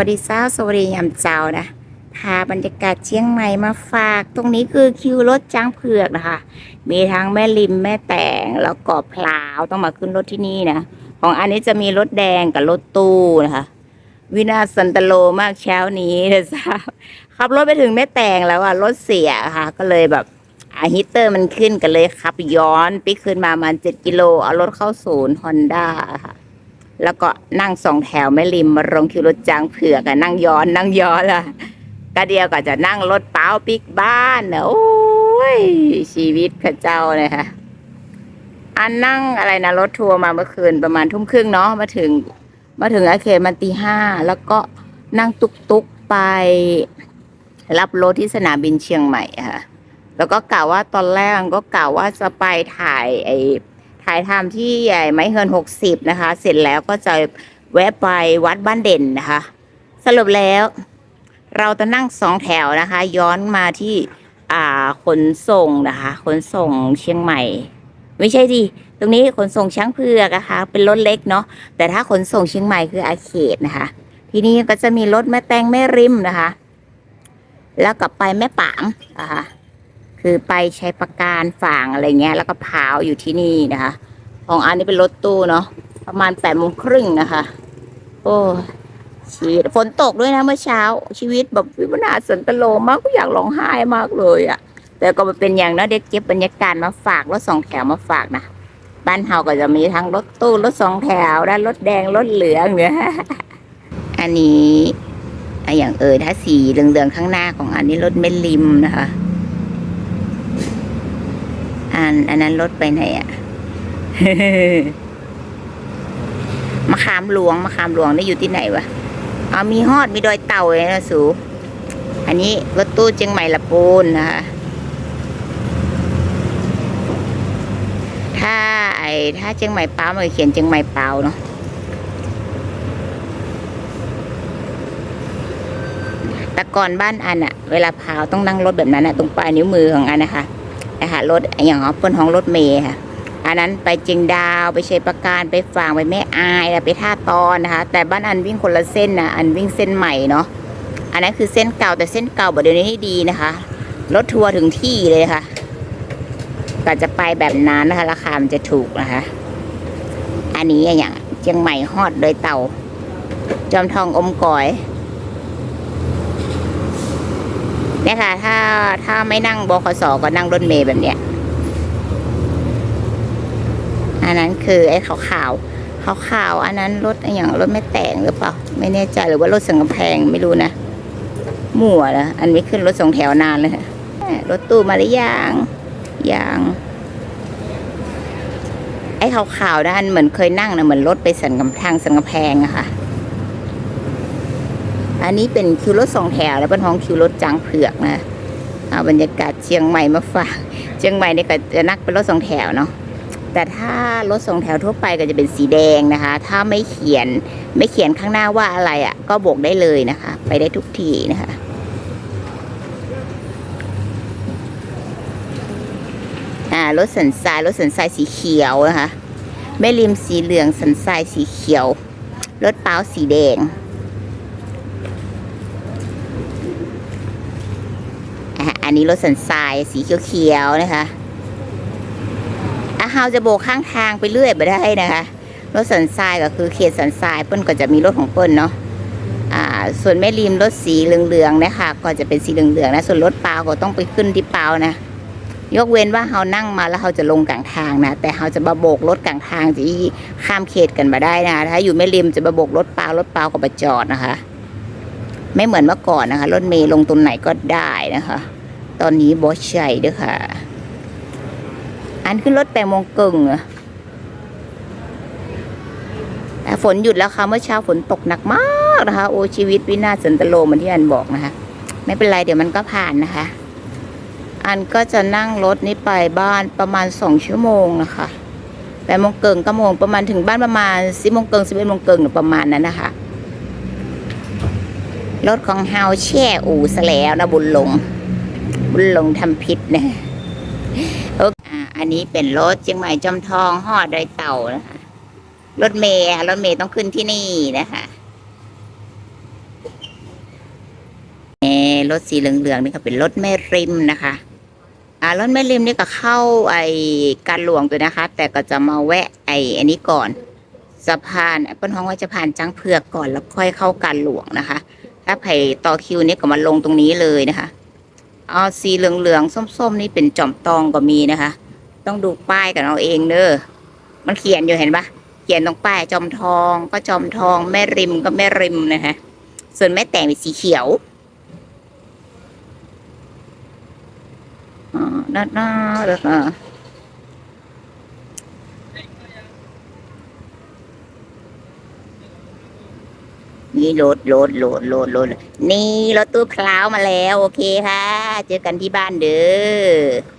สวัสดีเจ้าสวัสดียามเจ้านะพาบรรยากาศเชียงใหม่มาฝาก ตรงนี้คือคิวรถจ้างเผือกนะคะ มีทั้งแม่ริมแม่แตงแล้วก็พลาวต้องมาขึ้นรถที่นี่นะ ของอันนี้จะมีรถแดงกับรถตู้นะคะ วินาสันตโลมากเช้านี้นะทราบขับรถไปถึงแม่แตงแล้วอะรถเสียค่ะ ก็เลยแบบอาฮิตเตอร์มันขึ้นกันเลยขับย้อนไปขึ้นมาประมาณเจ็ดกิโลเอารถเข้าศูนย์ฮอนด้าค่ะ แล้วก็นั่งสองแถวแม่ริมมาลงคิวรถจางเผือกอะนั่งย้อนนั่งย้อนล่ะก็เดียวก็จะนั่งรถเป้าปิกบ้านนะโอ้ยชีวิตข้าเจ้าเลยค่ะอันนั่งอะไรนะรถทัวร์มาเมื่อคืนประมาณทุ่มครึ่งเนาะมาถึง มาถึงอาเขตมันตีห้าแล้วก็นั่งตุกตุกไป รับรถที่สนามบินเชียงใหม่ค่ะแล้วก็กล่าวว่าตอนแรกก็กล่าวว่าจะไปถ่ายไอ ถ่ายทำที่ใหญ่ไม้เฮินหกสิบนะคะ เสร็จแล้วก็จะแวะไปวัดบ้านเด่นนะคะ สรุปแล้ว เราจะนั่งสองแถวนะคะ ย้อนมาที่อ่าขนส่งนะคะขนส่งเชียงใหม่ ไม่ใช่ดิตรงนี้ขนส่งช้างเผือกนะคะ เป็นรถเล็กเนาะแต่ถ้าขนส่งเชียงใหม่คืออาเขตนะคะ ที่นี่ก็จะมีรถแม่แตงแม่ริมนะคะ แล้วก็ไปแม่ปางนะคะ คือไปใช้ประการฝางอะไรเงี้ย แล้วก็พาวอยู่ที่นี่นะคะ ของอันนี้เป็นรถตู้เนาะประมาณแปดโมงครึ่งนะคะ โอ้ชีฝนตกด้วยนะเมื่อเช้า ชีวิตแบบวิวนาสันตโลมากก็อยากร้องไห้มากเลยอะ่ะ แต่ก็มันเป็นอย่างนะเด็กเก็บบรรยากาศมาฝากรถสองแถวมาฝากนะบ้านเฮาก็จะมีทั้งรถตู้รถสองแถวและรถแดงรถเหลืองเนี่ยอันนี้อะอย่างเอ่ยถ้าสีเหลืองๆข้างหน้าของอันนี้รถเมลิมนะคะ อันอันนั้นรถไปไหนอะมะขามหลวงมะขามหลวงนี่อยู่ที่ไหนวะเอามีฮอดมีดอยเต่าเลยนะสูอันนี้รถตู้เชียงใหม่ละปูนนะคะถ้าไอ้ถ้าเชียงใหม่เปล่ามันเขียนเชียงใหม่เปล่าเนาะแต่ก่อนบ้านอันอะเวลาพาวต้องนั่งรถแบบนั้นอะตรงปลายนิ้วมือของอันนะคะ นะคะรถอย่างเปิ้นของรถเมย์ค่ะอันนั้นไปเจิงดาวไปเชยประการไปฝางไปแม่อายไปท่าตอนนะคะแต่บ้านอันวิ่งคนละเส้นนะอันวิ่งเส้นใหม่เนาะอันนั้นคือเส้นเก่าแต่เส้นเก่าบอกเดี๋ยวนี้ให้ดีนะคะรถทัวร์ถึงที่เลยค่ะก็จะไปแบบนั้นนะคะ ราคามันจะถูกนะคะ อันนี้อย่างเชียงใหม่ฮอดโดยเต่า จอมทองอมก่อย เนี่ยค่ะ ถ้าถ้าไม่นั่งบขสก็นั่งรถเมย์แบบเนี้ย อันนั้นคือไอ้ขาวขาวขาวขาวๆอันนั้นรถอะไรอย่างรถไม่แต่งหรือเปล่า ไม่แน่ใจหรือว่ารถสังกำแพงไม่รู้นะมั่วนะอันนี้ขึ้นรถสองแถวนานเลยค่ะรถตู้มาหรือยังยังไอ้ขาวขาวๆนะอันเหมือนเคยนั่งนะเหมือนรถไปสันกำทางสังกำแพงอะค่ะ อันนี้เป็นคิวรถสองแถวแล้วเป็นห้องคิวรถจางเผือกนะเอาบรรยากาศเชียงใหม่มาฝากเชียงใหม่เนี่ยก็จะนักเป็นรถสองแถวเนาะแต่ถ้ารถสองแถวทั่วไปก็จะเป็นสีแดงนะคะ ถ้าไม่เขียนไม่เขียนข้างหน้าว่าอะไรอะ่ะ ก็โบกได้เลยนะคะ ไปได้ทุกทีนะคะอ่ารถสันทรายรถสันทรายสีเขียวนะคะแม่ริมสีเหลืองสันทรายสีเขียว รถเป้าสีแดง อันนี้รถสันทรายสีเขียวๆนะคะอาเฮาจะโบกข้างทางไปเรื่อยไปได้นะคะ รถสันทรายก็คือเขตสันทรายเปิ้นก็จะมีรถของเปิ้นเนาะอ่าส่วนแม่ริมรถสีเหลืองๆนะคะก็จะเป็นสีเหลืองๆนะส่วนรถเปล่าก็ต้องไปขึ้นที่เปล่านะยกเว้นว่าเฮานั่งมาแล้วเฮาจะลงกลางทางนะแต่เฮาจะมาโบกรถกลางทางจะข้ามเขตกันมาได้นะถ้าอยู่แม่ริมจะมาโบกรถเปล่ารถเปล่าก็มาจอดนะคะ ไม่เหมือนเมื่อก่อนนะคะ รถเมล์ลงตรงไหนก็ได้นะคะ ตอนนี้บอสใช่เด้วยค่ะ อันขึ้นรถแปดโมงกึ่งแต่ฝนหยุดแล้วค่ะ เมื่อเช้าฝนตกหนักมากนะคะ โอ้ชีวิตวินาศสันตโลเหมือนที่อันบอกนะคะ ไม่เป็นไรเดี๋ยวมันก็ผ่านนะคะ อันก็จะนั่งรถนี้ไปบ้านประมาณสองชั่วโมงนะคะแปดโมงเกิงก็โมงประมาณถึงบ้านประมาณสิบโมงเกิงสิบเอ็ดโมงเกิงประมาณนั้นนะคะรถของเฮาแช่อู่ซะแล้วนะบุญหลง บุญลงทำพิษนะโอเคอันนี้เป็นรถเชียงใหม่จอมทองหอดดอยเต่านะคะรถเมย์รถเมย์ต้องขึ้นที่นี่นะคะรถสีเหลืองๆนี่ก็เป็นรถแม่ริมนะคะอ่ารถแม่ริมนี่ก็เข้าไอ้การหลวงตัวนะคะ แต่ก็จะมาแวะไอ้อันนี้ก่อนสะพานเปิ้นห้องว่าจะผ่านจังเผือกก่อนแล้วค่อยเข้าการหลวงนะคะ ถ้าไผ่ต่อคิวนี่ก็มาลงตรงนี้เลยนะคะ เอาสีเหลืองๆส้มๆ นี่เป็นจอมตองก็มีนะคะ ต้องดูป้ายกันเอาเองเด้อมันเขียนอยู่เห็นปะเขียนตรงป้ายจอมทองก็จอมทองแม่ริมก็แม่ริมนะคะส่วนแม่แต่งเป็นสีเขียวอ๋อน่าๆเลยค่ะ นี่โหลดโหลดโหลดโหลดโหลดนี่รถตู้พล้าวมาแล้ว โอเคค่ะ เจอกันที่บ้านเด้อ